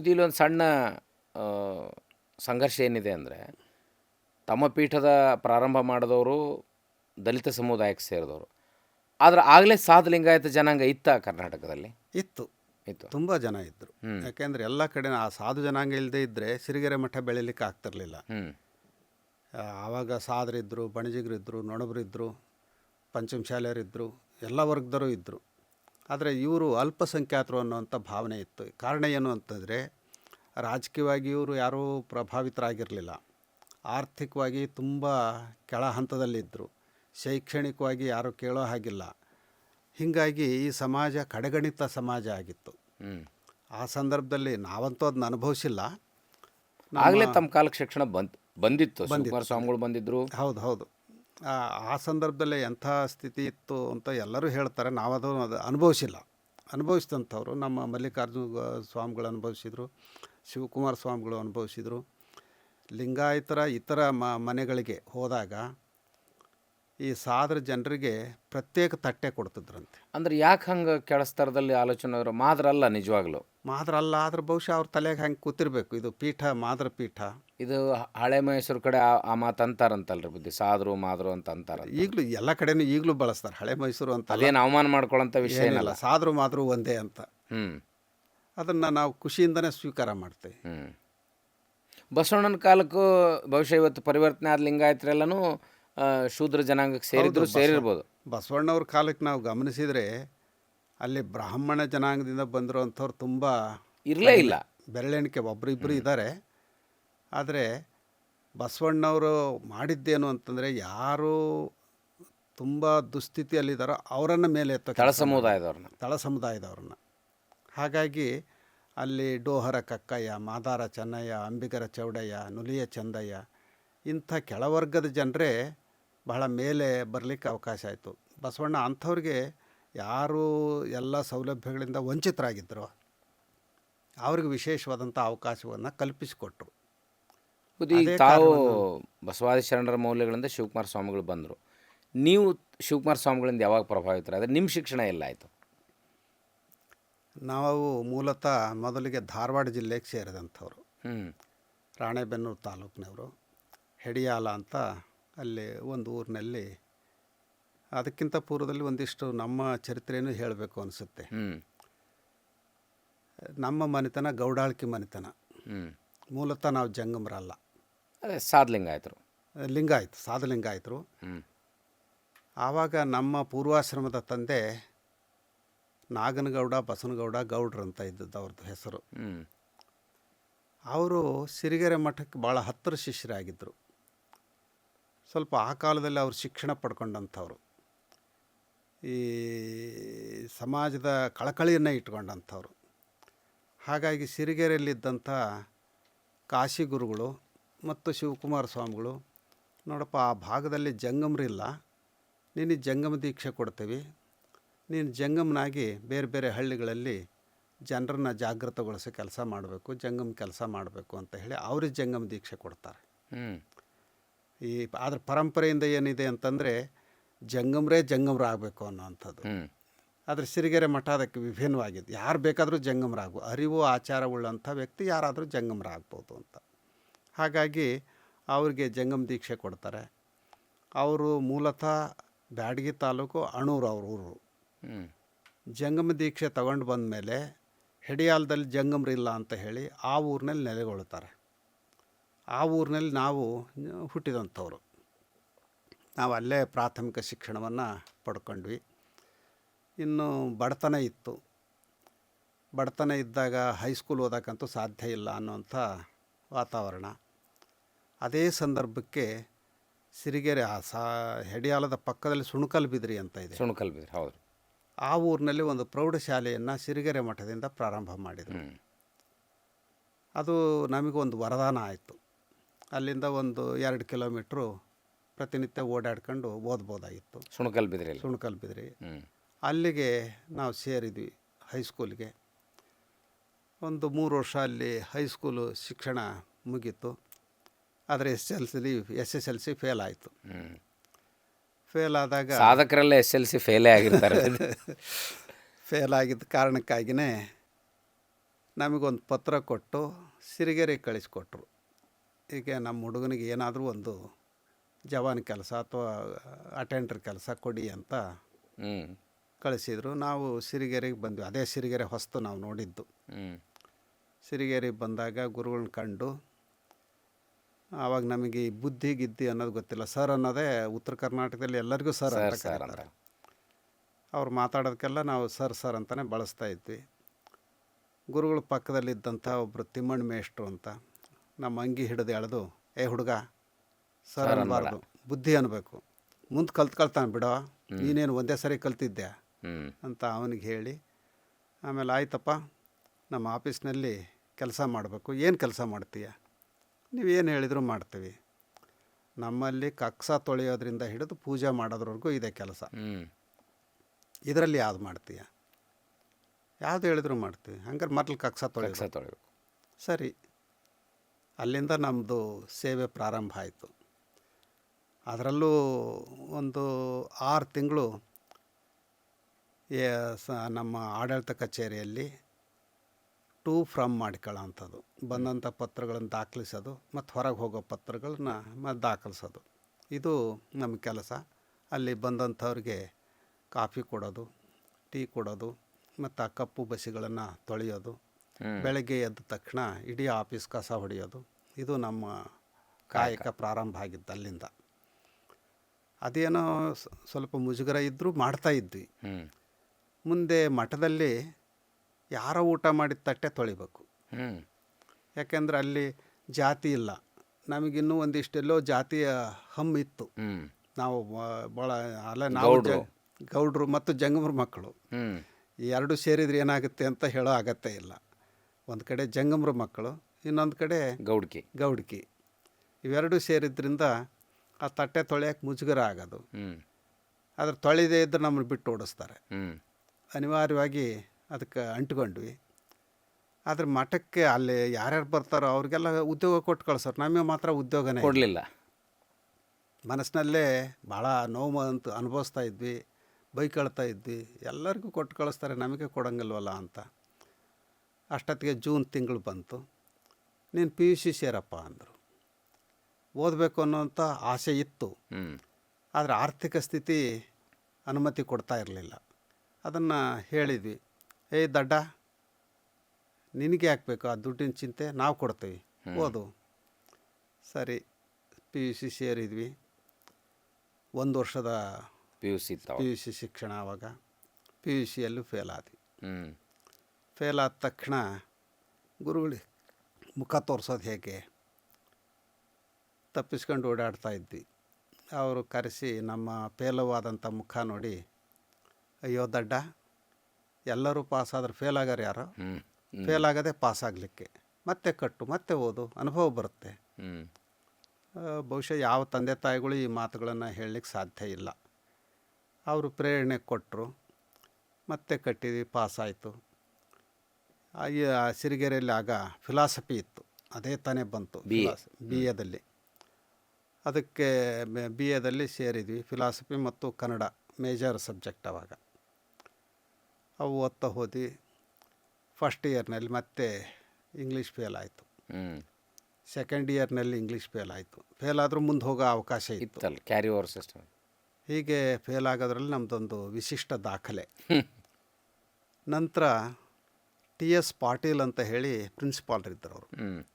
ಮತ್ತು ಇಲ್ಲೊಂದು ಸಣ್ಣ ಸಂಘರ್ಷ ಏನಿದೆ ಅಂದರೆ ತಮ್ಮ ಪೀಠದ ಪ್ರಾರಂಭ ಮಾಡಿದವರು ದಲಿತ ಸಮುದಾಯಕ್ಕೆ ಸೇರಿದವರು. ಆದರೆ ಆಗಲೇ ಸಾಧ ಲಿಂಗಾಯತ ಜನಾಂಗ ಇತ್ತ ಕರ್ನಾಟಕದಲ್ಲಿ? ಇತ್ತು. ಇತ್ತು. ತುಂಬ ಜನ ಇದ್ದರು. ಯಾಕೆಂದರೆ ಎಲ್ಲ ಕಡೆ ಆ ಸಾಧು ಜನಾಂಗ ಇಲ್ಲದೆ ಇದ್ದರೆ ಸಿರಿಗೆರೆ ಮಠ ಬೆಳೀಲಿಕ್ಕೆ ಆಗ್ತಿರಲಿಲ್ಲ. ಆವಾಗ ಸಾದರಿದ್ದರು ಬಣಜಿಗರಿದ್ದರು ನೊಣಬರಿದ್ದರು ಪಂಚಮ ಶಾಲೆಯರಿದ್ದರು ಎಲ್ಲ ವರ್ಗದವರು ಇದ್ದರು ಆದರೆ ಇವರು ಅಲ್ಪಸಂಖ್ಯಾತರು ಅನ್ನುವಂಥ ಭಾವನೆ ಇತ್ತು. ಕಾರಣ ಏನು ಅಂತಂದರೆ ರಾಜಕೀಯವಾಗಿ ಇವರು ಯಾರೂ ಪ್ರಭಾವಿತರಾಗಿರಲಿಲ್ಲ. ಆರ್ಥಿಕವಾಗಿ ತುಂಬ ಕೆಳ ಹಂತದಲ್ಲಿದ್ದರು. ಶೈಕ್ಷಣಿಕವಾಗಿ ಯಾರೂ ಕೇಳೋ ಹಾಗಿಲ್ಲ. ಹೀಗಾಗಿ ಈ ಸಮಾಜ ಕಡೆಗಣಿತ ಸಮಾಜ ಆಗಿತ್ತು. ಆ ಸಂದರ್ಭದಲ್ಲಿ ನಾವಂತೂ ಅದನ್ನ ಅನುಭವಿಸಿಲ್ಲ. ಆಗಲೇ ತಮ್ಮ ಕಾಲಕ್ಕೆ ಶಿಕ್ಷಣ ಬಂದ್ ಬಂದಿತ್ತು. ಸ್ವಾಮಿಗಳು ಬಂದಿದ್ದರು ಹೌದು ಹೌದು. ಆ ಸಂದರ್ಭದಲ್ಲಿ ಎಂಥ ಸ್ಥಿತಿ ಇತ್ತು ಅಂತ ಎಲ್ಲರೂ ಹೇಳ್ತಾರೆ. ನಾವದು ಅದು ಅನುಭವಿಸಿಲ್ಲ. ಅನುಭವಿಸಿದಂಥವ್ರು ನಮ್ಮ ಮಲ್ಲಿಕಾರ್ಜುನ ಸ್ವಾಮಿಗಳು ಅನುಭವಿಸಿದರು, ಶಿವಕುಮಾರ ಸ್ವಾಮಿಗಳು ಅನುಭವಿಸಿದರು. ಲಿಂಗಾಯತರ ಇತರ ಮನೆಗಳಿಗೆ ಹೋದಾಗ ಈ ಸಾದ್ರ ಜನರಿಗೆ ಪ್ರತ್ಯೇಕ ತಟ್ಟೆ ಕೊಡ್ತಿದ್ರಂತೆ. ಅಂದ್ರೆ ಯಾಕೆ ಹಂಗೆ ಕೆಳಸ್ತರದಲ್ಲಿ ಆಲೋಚನೆ ಅವರು ಮಾದ್ರ ಅಲ್ಲ ನಿಜವಾಗ್ಲೂ? ಮಾದ್ರ ಅಲ್ಲ ಆದ್ರೆ ಬಹುಶಃ ಅವ್ರ ತಲೆಗೆ ಹಂಗೆ ಕೂತಿರ್ಬೇಕು. ಇದು ಪೀಠ ಮಾದ್ರ ಪೀಠ. ಇದು ಹಳೆ ಮೈಸೂರು ಕಡೆ ಆ- ಆ ಮಾತು ಅಂತಾರಂತಲ್ರಿ ಬುದ್ಧಿ. ಸಾದ್ರು ಮಾದ್ರು ಅಂತ ಅಂತಾರ ಈಗಲೂ ಎಲ್ಲ ಕಡೆನೂ ಈಗಲೂ ಬಳಸ್ತಾರೆ. ಹಳೆ ಮೈಸೂರು ಅಂತ. ಅದೇನು ಅವಮಾನ ಮಾಡ್ಕೊಳ್ಳೋಂಥ ವಿಷಯ ಏನಲ್ಲ. ಸಾದ್ರು ಮಾದ್ರು ಒಂದೇ ಅಂತ. ಹ್ಞೂ ಅದನ್ನು ನಾವು ಖುಷಿಯಿಂದನೇ ಸ್ವೀಕಾರ ಮಾಡ್ತೇವೆ. ಹ್ಞೂ ಬಸವಣ್ಣನ ಕಾಲಕ್ಕೂ ಬಹುಶಃ ಇವತ್ತು ಪರಿವರ್ತನೆ ಆದ ಲಿಂಗಾಯತರೆಲ್ಲನೂ ಶೂದ್ರ ಜನಾಂಗಕ್ಕೆ ಸೇರಿದ್ರು ಸೇರಿರ್ಬೋದು. ಬಸವಣ್ಣವ್ರ ಕಾಲಕ್ಕೆ ನಾವು ಗಮನಿಸಿದರೆ ಅಲ್ಲಿ ಬ್ರಾಹ್ಮಣ ಜನಾಂಗದಿಂದ ಬಂದಿರೋವಂಥವ್ರು ತುಂಬ ಇರಲೇ ಇಲ್ಲ. ಬೆರಳೆಣಿಕೆ ಒಬ್ಬರಿಬ್ಬರು ಇದ್ದಾರೆ. ಆದರೆ ಬಸವಣ್ಣವರು ಮಾಡಿದ್ದೇನು ಅಂತಂದರೆ ಯಾರು ತುಂಬ ದುಸ್ಥಿತಿಯಲ್ಲಿದ್ದಾರೋ ಅವರನ್ನು ಮೇಲೆ ಎತ್ತ ತಳ ಸಮುದಾಯದವ್ರನ್ನ. ತಳ ಸಮುದಾಯದವ್ರನ್ನ. ಹಾಗಾಗಿ ಅಲ್ಲಿ ಡೋಹರ ಕಕ್ಕಯ್ಯ ಮಾದಾರ ಚೆನ್ನಯ್ಯ ಅಂಬಿಗರ ಚೌಡಯ್ಯ ನುಲಿಯ ಚಂದಯ್ಯ ಇಂಥ ಕೆಳವರ್ಗದ ಜನರೇ ಬಹಳ ಮೇಲೆ ಬರಲಿಕ್ಕೆ ಅವಕಾಶ ಆಯಿತು. ಬಸವಣ್ಣ ಅಂಥವ್ರಿಗೆ ಯಾರು ಎಲ್ಲ ಸೌಲಭ್ಯಗಳಿಂದ ವಂಚಿತರಾಗಿದ್ದರು ಅವ್ರಿಗೆ ವಿಶೇಷವಾದಂಥ ಅವಕಾಶವನ್ನು ಕಲ್ಪಿಸಿಕೊಟ್ರು. ಈಗ ತಾವು ಬಸವಾದಿ ಶರಣರ ಮೌಲ್ಯಗಳಿಂದ ಶಿವಕುಮಾರ ಸ್ವಾಮಿಗಳು ಬಂದರು. ನೀವು ಶಿವಕುಮಾರ ಸ್ವಾಮಿಗಳಿಂದ ಯಾವಾಗ ಪ್ರಭಾವಿತರಾದ್ರೆ ನಿಮ್ಮ ಶಿಕ್ಷಣ ಎಲ್ಲ ಆಯಿತು. ನಾವು ಮೂಲತಃ ಮೊದಲಿಗೆ ಧಾರವಾಡ ಜಿಲ್ಲೆಗೆ ಸೇರಿದಂಥವ್ರು. ಹ್ಞೂ ರಾಣೆಬೆನ್ನೂರು ತಾಲೂಕಿನವರು. ಹೆಡಿಯಾಲ ಅಂತ ಅಲ್ಲಿ ಒಂದು ಊರಿನಲ್ಲಿ ಅದಕ್ಕಿಂತ ಪೂರ್ವದಲ್ಲಿ ಒಂದಿಷ್ಟು ನಮ್ಮ ಚರಿತ್ರೆಯನ್ನು ಹೇಳಬೇಕು ಅನಿಸುತ್ತೆ. ನಮ್ಮ ಮನೆತನ ಗೌಡಾಳ್ಕಿ ಮನೆತನ. ಮೂಲತಃ ನಾವು ಜಂಗಮರಲ್ಲ. ಅದೇ ಲಿಂಗ ಲಿಂಗಾಯತ್ ಸಾಧಲಿಂಗಾಯತರು ಆಯಿತು ಆವಾಗ ನಮ್ಮ ಪೂರ್ವಾಶ್ರಮದ ತಂದೆ ನಾಗನಗೌಡ ಬಸನಗೌಡ ಗೌಡ್ರು ಅಂತ ಇದ್ದದ್ದು ಅವ್ರದ್ದು ಹೆಸರು. ಅವರು ಸಿರಿಗೆರೆ ಮಠಕ್ಕೆ ಭಾಳ ಹತ್ತಿರ ಶಿಷ್ಯರಾಗಿದ್ದರು. ಸ್ವಲ್ಪ ಆ ಕಾಲದಲ್ಲಿ ಅವರು ಶಿಕ್ಷಣ ಪಡ್ಕೊಂಡಂಥವ್ರು. ಈ ಸಮಾಜದ ಕಳಕಳಿಯನ್ನು ಇಟ್ಕೊಂಡಂಥವ್ರು. ಹಾಗಾಗಿ ಸಿರಿಗೆರೆಯಲ್ಲಿದ್ದಂಥ ಕಾಶಿ ಗುರುಗಳು ಮತ್ತು ಶಿವಕುಮಾರ ಸ್ವಾಮಿಗಳು, ನೋಡಪ್ಪ, ಆ ಭಾಗದಲ್ಲಿ ಜಂಗಮರಿಲ್ಲ ನಿನಗೆ ಜಂಗಮ ದೀಕ್ಷೆ ಕೊಡ್ತೀವಿ. ನೀನು ಜಂಗಮನಾಗಿ ಬೇರೆ ಬೇರೆ ಹಳ್ಳಿಗಳಲ್ಲಿ ಜನರನ್ನ ಜಾಗೃತಗೊಳಿಸೋ ಕೆಲಸ ಮಾಡಬೇಕು, ಜಂಗಮ ಕೆಲಸ ಮಾಡಬೇಕು ಅಂತ ಹೇಳಿ ಅವ್ರಿಗೆ ಜಂಗಮ ದೀಕ್ಷೆ ಕೊಡ್ತಾರೆ. ಹ್ಞೂ ಈ ಅದ್ರ ಪರಂಪರೆಯಿಂದ ಏನಿದೆ ಅಂತಂದರೆ ಜಂಗಮರೇ ಆಗಬೇಕು ಅನ್ನೋವಂಥದ್ದು. ಆದರೆ ಸಿರಿಗೆರೆ ಮಠ ಅದಕ್ಕೆ ವಿಭಿನ್ನವಾಗಿದೆ. ಯಾರು ಬೇಕಾದರೂ ಜಂಗಮರಾಗು ಅರಿವು ಆಚಾರ ಉಳ್ಳಂಥ ವ್ಯಕ್ತಿ ಯಾರಾದರೂ ಜಂಗಮರಾಗ್ಬೋದು ಅಂತ. ಹಾಗಾಗಿ ಅವ್ರಿಗೆ ಜಂಗಮ ದೀಕ್ಷೆ ಕೊಡ್ತಾರೆ. ಅವರು ಮೂಲತಃ ಬ್ಯಾಡಗಿ ತಾಲೂಕು ಅಣೂರು ಅವ್ರ ಊರು. ಜಂಗಮ ದೀಕ್ಷೆ ತಗೊಂಡು ಬಂದ ಮೇಲೆ ಹೆಡಿಯಾಲದಲ್ಲಿ ಜಂಗಮರಿಲ್ಲ ಅಂತ ಹೇಳಿ ಆ ಊರಿನಲ್ಲಿ ನೆಲೆಗೊಳ್ತಾರೆ. ಆ ಊರಿನಲ್ಲಿ ನಾವು ಹುಟ್ಟಿದಂಥವ್ರು. ನಾವು ಅಲ್ಲೇ ಪ್ರಾಥಮಿಕ ಶಿಕ್ಷಣವನ್ನು ಪಡ್ಕೊಂಡ್ವಿ. ಇನ್ನು ಬಡತನ ಇತ್ತು. ಬಡತನ ಇದ್ದಾಗ ಹೈಸ್ಕೂಲ್ ಓದೋಕ್ಕಂತೂ ಸಾಧ್ಯ ಇಲ್ಲ ಅನ್ನೋಂಥ ವಾತಾವರಣ. ಅದೇ ಸಂದರ್ಭಕ್ಕೆ ಸಿರಿಗೆರೆ ಆ ಸಾ ಹೆಡಿಯಾಲದ ಪಕ್ಕದಲ್ಲಿ ಸುಣಕಲ್ ಬಿದ್ರಿ ಅಂತ ಇದೆ. ಸುಣಕಲ್ ಬಿದ್ರಿ ಹೌದು. ಆ ಊರಿನಲ್ಲಿ ಒಂದು ಪ್ರೌಢಶಾಲೆಯನ್ನು ಸಿರಿಗೆರೆ ಮಠದಿಂದ ಪ್ರಾರಂಭ ಮಾಡಿದರು. ಅದು ನಮಗೊಂದು ವರದಾನ ಆಯಿತು. ಅಲ್ಲಿಂದ ಒಂದು ಎರಡು ಕಿಲೋಮೀಟ್ರು ಪ್ರತಿನಿತ್ಯ ಓಡಾಡ್ಕೊಂಡು ಓದ್ಬೋದಾಗಿತ್ತು. ಸುಣಕಲ್ ಬಿದ್ರಿ ಸುಣಕಲ್ ಬಿದ್ರಿ. ಅಲ್ಲಿಗೆ ನಾವು ಸೇರಿದ್ವಿ ಹೈಸ್ಕೂಲ್ಗೆ. ಒಂದು ಮೂರು ವರ್ಷ ಅಲ್ಲಿ ಹೈಸ್ಕೂಲು ಶಿಕ್ಷಣ ಮುಗೀತು. ಆದರೆ S L C S S L C fail ಆಯಿತು. ಫೇಲ್ ಆದಾಗ ಸಾಧಕರೆಲ್ಲ ಎಸ್ ಎಲ್ ಸಿ ಫೇಲೇ ಆಗಿರ್ತಾರೆ. ಫೇಲ್ ಆಗಿದ್ದ ಕಾರಣಕ್ಕಾಗಿಯೇ ನಮಗೊಂದು ಪತ್ರ ಕೊಟ್ಟು ಸಿರಿಗೆರೆಗೆ ಕಳಿಸ್ಕೊಟ್ರು. ಹೀಗೆ ನಮ್ಮ ಹುಡುಗನಿಗೆ ಏನಾದರೂ ಒಂದು ಜವಾನ್ ಕೆಲಸ ಅಥವಾ ಅಟೆಂಡರ್ ಕೆಲಸ ಕೊಡಿ ಅಂತ ಕಳಿಸಿದರು. ನಾವು ಸಿರಿಗೆರೆಗೆ ಬಂದ್ವಿ. ಅದೇ ಸಿರಿಗೆರೆ ಹೊಸ್ತು ನಾವು ನೋಡಿದ್ದು. ಸಿರಿಗೆರೆಗೆ ಬಂದಾಗ ಗುರುಗಳನ್ನ ಕಂಡು ಆವಾಗ ನಮಗೆ ಈ ಬುದ್ಧಿ ಗಿದ್ದಿ ಅನ್ನೋದು ಗೊತ್ತಿಲ್ಲ ಸರ್ ಅನ್ನೋದೇ ಉತ್ತರ ಕರ್ನಾಟಕದಲ್ಲಿ ಎಲ್ಲರಿಗೂ ಸರ್ ಅಂತ ಅವ್ರು ಮಾತಾಡೋದಕ್ಕೆಲ್ಲ ನಾವು ಸರ್ ಸರ್ ಅಂತಲೇ ಬಳಸ್ತಾ ಇದ್ವಿ. ಗುರುಗಳ ಪಕ್ಕದಲ್ಲಿದ್ದಂಥ ಒಬ್ಬರು ತಿಮ್ಮಣ್ಣ ಮೇಷ್ಟ್ರು ಅಂತ. ನಮ್ಮ ಅಂಗಿ ಹಿಡಿದು ಎಳೆದು ಏ ಹುಡುಗ ಸರ್ ಅನ್ನಬಾರ್ದು ಬುದ್ಧಿ ಅನ್ಬೇಕು. ಮುಂದೆ ಕಲ್ತ್ಕೊಳ್ತಾನೆ ಬಿಡೋ. ನೀನೇನು ಒಂದೇ ಸರಿ ಕಲ್ತಿದ್ದೆ ಅಂತ ಅವನಿಗೆ ಹೇಳಿ ಆಮೇಲೆ ಆಯ್ತಪ್ಪ ನಮ್ಮ ಆಫೀಸ್ನಲ್ಲಿ ಕೆಲಸ ಮಾಡಬೇಕು. ಏನು ಕೆಲಸ ಮಾಡ್ತೀಯ? ನೀವೇನು ಹೇಳಿದರೂ ಮಾಡ್ತೀವಿ. ನಮ್ಮಲ್ಲಿ ಕಕ್ಸ ತೊಳೆಯೋದ್ರಿಂದ ಹಿಡಿದು ಪೂಜೆ ಮಾಡೋದ್ರವರೆಗೂ ಇದೆ ಕೆಲಸ. ಇದರಲ್ಲಿ ಯಾವ್ದು ಮಾಡ್ತೀಯ? ಯಾವುದು ಹೇಳಿದ್ರು ಮಾಡ್ತೀವಿ. ಹಂಗಾರೆ ಮೊದಲು ಕಕ್ಸ ತೊಳೆ ಕಕ್ಷ ತೊಳಿಬೇಕು. ಸರಿ ಅಲ್ಲಿಂದ ನಮ್ಮದು ಸೇವೆ ಪ್ರಾರಂಭ ಆಯಿತು. ಅದರಲ್ಲೂ ಒಂದು ಆರು ತಿಂಗಳು ಸ ನಮ್ಮ ಆಡಳಿತ ಕಚೇರಿಯಲ್ಲಿ ಟು ಫ್ರಮ್ ಮಾಡ್ಕೊಳ್ಳೋ ಅಂಥದ್ದು ಬಂದಂಥ ಪತ್ರಗಳನ್ನು ದಾಖಲಿಸೋದು ಮತ್ತು ಹೊರಗೆ ಹೋಗೋ ಪತ್ರಗಳನ್ನ ಮತ್ತು ದಾಖಲಿಸೋದು. ಇದು ನಮ್ಮ ಕೆಲಸ. ಅಲ್ಲಿ ಬಂದಂಥವ್ರಿಗೆ ಕಾಫಿ ಕೊಡೋದು, ಟೀ ಕೊಡೋದು, ಮತ್ತು ಆ ಕಪ್ಪು ಬಸಿಗಳನ್ನು ತೊಳೆಯೋದು. ಬೆಳಗ್ಗೆ ಎದ್ದ ತಕ್ಷಣ ಇಡೀ ಆಫೀಸ್ ಕಸ ಹೊಡೆಯೋದು ಇದು ನಮ್ಮ ಕಾಯಕ. ಪ್ರಾರಂಭ ಆಗಿದ್ದು ಅಲ್ಲಿಂದ. ಅದೇನೋ ಸ್ವಲ್ಪ ಮುಜುಗರ ಇದ್ದರೂ ಮಾಡ್ತಾ ಇದ್ವಿ. ಮುಂದೆ ಮಠದಲ್ಲಿ ಯಾರ ಊಟ ಮಾಡಿದ ತಟ್ಟೆ ತೊಳಿಬೇಕು. ಯಾಕೆಂದ್ರೆ ಅಲ್ಲಿ ಜಾತಿ ಇಲ್ಲ. ನಮಗಿನ್ನೂ ಒಂದಿಷ್ಟೆಲ್ಲೋ ಜಾತಿಯ ಹಮ್ ಇತ್ತು. ನಾವು ಭಾಳ ಅಲ್ಲ ನಾವು ಗೌಡ್ರು. ಮತ್ತು ಜಂಗಮರ ಮಕ್ಕಳು. ಎರಡು ಸೇರಿದ್ರೆ ಏನಾಗುತ್ತೆ ಅಂತ ಹೇಳೋ ಅಗತ್ಯ ಇಲ್ಲ. ಒಂದು ಕಡೆ ಜಂಗಮರ ಮಕ್ಕಳು ಇನ್ನೊಂದು ಕಡೆ ಗೌಡ್ಕಿ. ಗೌಡ್ಕಿ. ಇವೆರಡೂ ಸೇರಿದ್ರಿಂದ ಆ ತಟ್ಟೆ ತೊಳೆಯೋಕೆ ಮುಜುಗರ ಆಗೋದು. ಅದ್ರ ತೊಳೆದೇ ಇದ್ರೆ ನಮ್ಮನ್ನು ಬಿಟ್ಟು ಓಡಿಸ್ತಾರೆ. ಅನಿವಾರ್ಯವಾಗಿ ಅದಕ್ಕೆ ಅಂಟ್ಕೊಂಡ್ವಿ. ಆದರೆ ಮಠಕ್ಕೆ ಅಲ್ಲಿ ಯಾರ್ಯಾರು ಬರ್ತಾರೋ ಅವ್ರಿಗೆಲ್ಲ ಉದ್ಯೋಗ ಕೊಟ್ಟು ಕಳ್ಸೋರು. ನಮಗೆ ಮಾತ್ರ ಉದ್ಯೋಗನೇ ಕೊಡಲಿಲ್ಲ. ಮನಸ್ಸಿನಲ್ಲೇ ಭಾಳ ನೋವು ಅಂತ ಅನುಭವಿಸ್ತಾ ಇದ್ವಿ ಬೈಕಳ್ತಾ ಇದ್ವಿ. ಎಲ್ಲರಿಗೂ ಕೊಟ್ಟು ಕಳಿಸ್ತಾರೆ ನಮಗೆ ಕೊಡೋಂಗಿಲ್ವಲ್ಲ ಅಂತ. ಅಷ್ಟೊತ್ತಿಗೆ ಜೂನ್ ತಿಂಗಳು ಬಂತು. ನೀನು ಪಿ ಯು ಸಿ ಸೇರಪ್ಪ ಅಂದರು. ಓದಬೇಕು ಅನ್ನೋಂಥ ಆಸೆ ಇತ್ತು. ಆದರೆ ಆರ್ಥಿಕ ಸ್ಥಿತಿ ಅನುಮತಿ ಕೊಡ್ತಾ ಇರಲಿಲ್ಲ. ಅದನ್ನು ಹೇಳಿದ್ವಿ. ಏಯ್ ದಡ್ಡ ನಿನಗೆ ಹಾಕ್ಬೇಕು ಬೇಕು? ಆ ದುಡ್ಡಿನ ಚಿಂತೆ ನಾವು ಕೊಡ್ತೀವಿ. ಓದು. ಸರಿ ಪಿ ಯು ಸಿ ಸೇರಿದ್ವಿ. ಒಂದು ವರ್ಷದ P U C P U C ಶಿಕ್ಷಣ ಆವಾಗ ಪಿ ಯು ಸಿಯಲ್ಲೂ ಫೇಲ್ ಆದ್ವಿ. ಹ್ಞೂ ಫೇಲ್ ಆದ ತಕ್ಷಣ ಗುರುಗಳಿಗೆ ಮುಖ ತೋರಿಸೋದು ಹೇಗೆ? ತಪ್ಪಿಸ್ಕೊಂಡು ಓಡಾಡ್ತಾ ಇದ್ವಿ. ಅವರು ಕರೆಸಿ ನಮ್ಮ ಫೇಲವಾದಂಥ ಮುಖ ನೋಡಿ ಅಯ್ಯೋ ದಡ್ಡ ಎಲ್ಲರೂ ಪಾಸ್ ಆದ್ರೆ ಫೇಲ್ ಆಗಾರ ಯಾರೋ? ಫೇಲ್ ಆಗದೆ ಪಾಸ್ ಆಗಲಿಕ್ಕೆ. ಮತ್ತೆ ಕಟ್ಟು ಮತ್ತೆ ಓದು ಅನುಭವ ಬರುತ್ತೆ. ಬಹುಶಃ ಯಾವ ತಂದೆ ತಾಯಿಗಳು ಈ ಮಾತುಗಳನ್ನು ಹೇಳಲಿಕ್ಕೆ ಸಾಧ್ಯ ಇಲ್ಲ. ಅವರು ಪ್ರೇರಣೆ ಕೊಟ್ಟರು ಮತ್ತೆ ಕಟ್ಟಿದ್ವಿ ಪಾಸ್ ಆಯಿತು. ಸಿರಿಗೆರೆಯಲ್ಲಿ ಆಗ ಫಿಲಾಸಫಿ ಇತ್ತು. ಅದೇ ತಾನೇ ಬಂತು ಬಿ ಬಿ ಎದಲ್ಲಿ. ಅದಕ್ಕೆ ಬಿ ಎದಲ್ಲಿ ಸೇರಿದ್ವಿ ಫಿಲಾಸಫಿ ಮತ್ತು ಕನ್ನಡ ಮೇಜರ್ ಸಬ್ಜೆಕ್ಟ್ ಅವಾಗ. ಅವು ಓದ್ತಾ ಹೋದ್ವಿ ಫಸ್ಟ್ ಇಯರ್ನಲ್ಲಿ ಮತ್ತೆ ಇಂಗ್ಲೀಷ್ ಫೇಲ್ ಆಯಿತು. ಸೆಕೆಂಡ್ ಇಯರ್ನಲ್ಲಿ ಇಂಗ್ಲೀಷ್ ಫೇಲ್ ಆಯಿತು. ಫೇಲ್ ಆದರೂ ಮುಂದೆ ಹೋಗೋ ಅವಕಾಶ ಇತ್ತು. ಕ್ಯಾರಿ ಓವರ್ ಸಿಸ್ಟಮ್ ಹೀಗೆ ಫೇಲ್ ಆಗೋದ್ರಲ್ಲಿ ನಮ್ಮದೊಂದು ವಿಶಿಷ್ಟ ದಾಖಲೆ. ನಂತರ ಟಿ ಎಸ್ ಪಾಟೀಲ್ ಅಂತ ಹೇಳಿ ಪ್ರಿನ್ಸಿಪಾಲ್ ಇದ್ದರು ಅವರು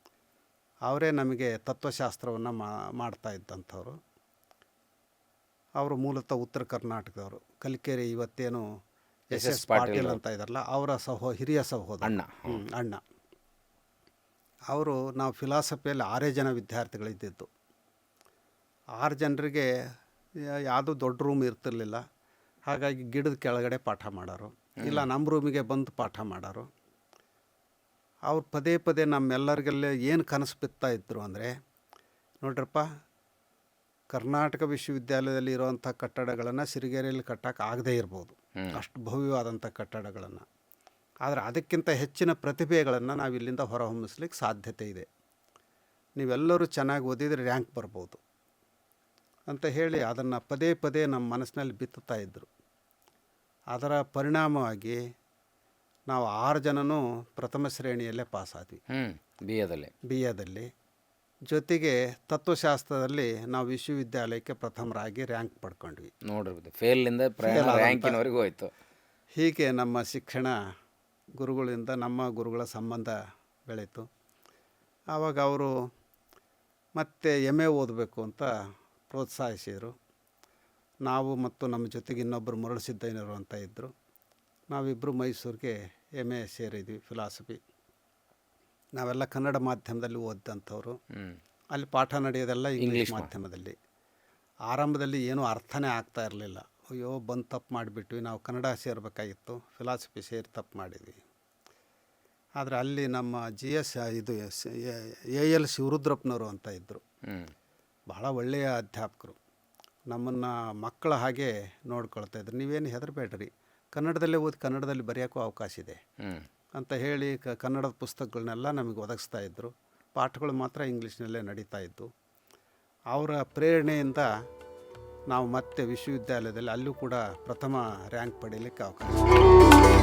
ಅವರೇ ನಮಗೆ ತತ್ವಶಾಸ್ತ್ರವನ್ನು ಮಾಡ್ತಾ ಇದ್ದಂಥವ್ರು. ಅವರು ಮೂಲತಃ ಉತ್ತರ ಕರ್ನಾಟಕದವರು. ಕಲಿಕೆರೆ ಇವತ್ತೇನು ಎಸ್ ಎಸ್ ಪಾಟೀಲ್ ಅಂತ ಇದ್ದಾರಲ್ಲ ಅವರ ಸಹೋ ಹಿರಿಯ ಸಹೋದರ. ಅಣ್ಣ. ಅಣ್ಣ. ಅವರು ನಾವು ಫಿಲಾಸಫಿಯಲ್ಲಿ ಆರೇ ಜನ ವಿದ್ಯಾರ್ಥಿಗಳಿದ್ದಿದ್ದು. ಆರು ಜನರಿಗೆ ಯಾವುದೂ ದೊಡ್ಡ ರೂಮ್ ಇರ್ತಿರ್ಲಿಲ್ಲ. ಹಾಗಾಗಿ ಗಿಡದ ಕೆಳಗಡೆ ಪಾಠ ಮಾಡೋರು. ಇಲ್ಲ ನಮ್ಮ ರೂಮಿಗೆ ಬಂದು ಪಾಠ ಮಾಡೋರು. ಅವ್ರು ಪದೇ ಪದೇ ನಮ್ಮೆಲ್ಲರಿಗೆಲ್ಲ ಏನು ಕನಸು ಬಿತ್ತಾ ಇದ್ದರು ಅಂದರೆ ನೋಡ್ರಪ್ಪ ಕರ್ನಾಟಕ ವಿಶ್ವವಿದ್ಯಾಲಯದಲ್ಲಿ ಇರುವಂಥ ಕಟ್ಟಡಗಳನ್ನು ಸಿರಿಗೆರೆಯಲ್ಲಿ ಕಟ್ಟಕ್ಕೆ ಆಗದೇ ಇರ್ಬೋದು. ಅಷ್ಟು ಭವ್ಯವಾದಂಥ ಕಟ್ಟಡಗಳನ್ನು. ಆದರೆ ಅದಕ್ಕಿಂತ ಹೆಚ್ಚಿನ ಪ್ರತಿಭೆಗಳನ್ನು ನಾವು ಇಲ್ಲಿಂದ ಹೊರಹೊಮ್ಮಿಸ್ಲಿಕ್ಕೆ ಸಾಧ್ಯತೆ ಇದೆ. ನೀವೆಲ್ಲರೂ ಚೆನ್ನಾಗಿ ಓದಿದರೆ ರ್ಯಾಂಕ್ ಬರ್ಬೋದು. ಅಂತ ಹೇಳಿ ಅದನ್ನು ಪದೇ ಪದೇ ನಮ್ಮ ಮನಸ್ಸಿನಲ್ಲಿ ಬಿತ್ತುತ್ತಾ ಇದ್ದರು ಅದರ ಪರಿಣಾಮವಾಗಿ ನಾವು ಆರು ಜನನೂ ಪ್ರಥಮ ಶ್ರೇಣಿಯಲ್ಲೇ ಪಾಸ್ ಆದ್ವಿ ಬಿ ಎದಲ್ಲಿ ಬಿ ಎದಲ್ಲಿ ಜೊತೆಗೆ ತತ್ವಶಾಸ್ತ್ರದಲ್ಲಿ ನಾವು ವಿಶ್ವವಿದ್ಯಾಲಯಕ್ಕೆ ಪ್ರಥಮರಾಗಿ ರ್ಯಾಂಕ್ ಪಡ್ಕೊಂಡ್ವಿ. ನೋಡಿರ್ಬೋದು. ಫೇಲಿಂದ ರ್ಯಾಂಕಿನವರೆಗೂ ಹೋಯಿತು. ಹೀಗೆ ನಮ್ಮ ಶಿಕ್ಷಣ ಗುರುಗಳಿಂದ ನಮ್ಮ ಗುರುಗಳ ಸಂಬಂಧ ಬೆಳೀತು ಆವಾಗ ಅವರು ಮತ್ತೆ ಎಂ ಎ ಓದಬೇಕು ಅಂತ ಪ್ರೋತ್ಸಾಹಿಸಿದರು. ನಾವು ಮತ್ತು ನಮ್ಮ ಜೊತೆಗೆ ಇನ್ನೊಬ್ಬರು ಮರಳು ಸಿದ್ದಯ್ಯನವರು ಅಂತ ಇದ್ದರು ನಾವಿಬ್ಬರು ಮೈಸೂರಿಗೆ ಎಂ ಎ ಸೇರಿದ್ವಿ ಫಿಲಾಸಫಿ ನಾವೆಲ್ಲ ಕನ್ನಡ ಮಾಧ್ಯಮದಲ್ಲಿ ಓದಿದಂಥವ್ರು. ಅಲ್ಲಿ ಪಾಠ ನಡೆಯೋದೆಲ್ಲ ಇಂಗ್ಲೀಷ್ ಮಾಧ್ಯಮದಲ್ಲಿ. ಆರಂಭದಲ್ಲಿ ಏನೂ ಅರ್ಥನೇ ಆಗ್ತಾ ಇರಲಿಲ್ಲ. ಅಯ್ಯೋ ಬಂದು ತಪ್ಪು ಮಾಡಿಬಿಟ್ವಿ ನಾವು ಕನ್ನಡ ಸೇರಬೇಕಾಗಿತ್ತು ಫಿಲಾಸಫಿ ಸೇರಿ ತಪ್ಪು ಮಾಡಿದ್ವಿ. ಆದರೆ ಅಲ್ಲಿ ನಮ್ಮ ಜಿ ಎಸ್ ಇದು ಎ ಎಲ್ ಶಿವರುದ್ರಪ್ಪನವರು ಅಂತ ಇದ್ದರು ಬಹಳ ಭಾಳ ಒಳ್ಳೆಯ ಅಧ್ಯಾಪಕರು. ನಮ್ಮನ್ನು ಮಕ್ಕಳ ಹಾಗೆ ನೋಡ್ಕೊಳ್ತಾ ಇದ್ರು. ನೀವೇನು ಹೆದರಬೇಡ್ರಿ. ಕನ್ನಡದಲ್ಲೇ ಓದಿ ಕನ್ನಡದಲ್ಲಿ ಬರೆಯೋಕ್ಕೂ ಅವಕಾಶ ಇದೆ. ಅಂತ ಹೇಳಿ ಕ ಕನ್ನಡದ ಪುಸ್ತಕಗಳನ್ನೆಲ್ಲ ನಮಗೆ ಒದಗಿಸ್ತಾ ಇದ್ದರು ಪಾಠಗಳು ಮಾತ್ರ ಇಂಗ್ಲೀಷ್ನಲ್ಲೇ ನಡೀತಾ ಇದ್ದು ಅವರ ಪ್ರೇರಣೆಯಿಂದ ನಾವು ಮತ್ತೆ ವಿಶ್ವವಿದ್ಯಾಲಯದಲ್ಲಿ ಅಲ್ಲೂ ಕೂಡ ಪ್ರಥಮ ರ್ಯಾಂಕ್ ಪಡೀಲಿಕ್ಕೆ ಅವಕಾಶ.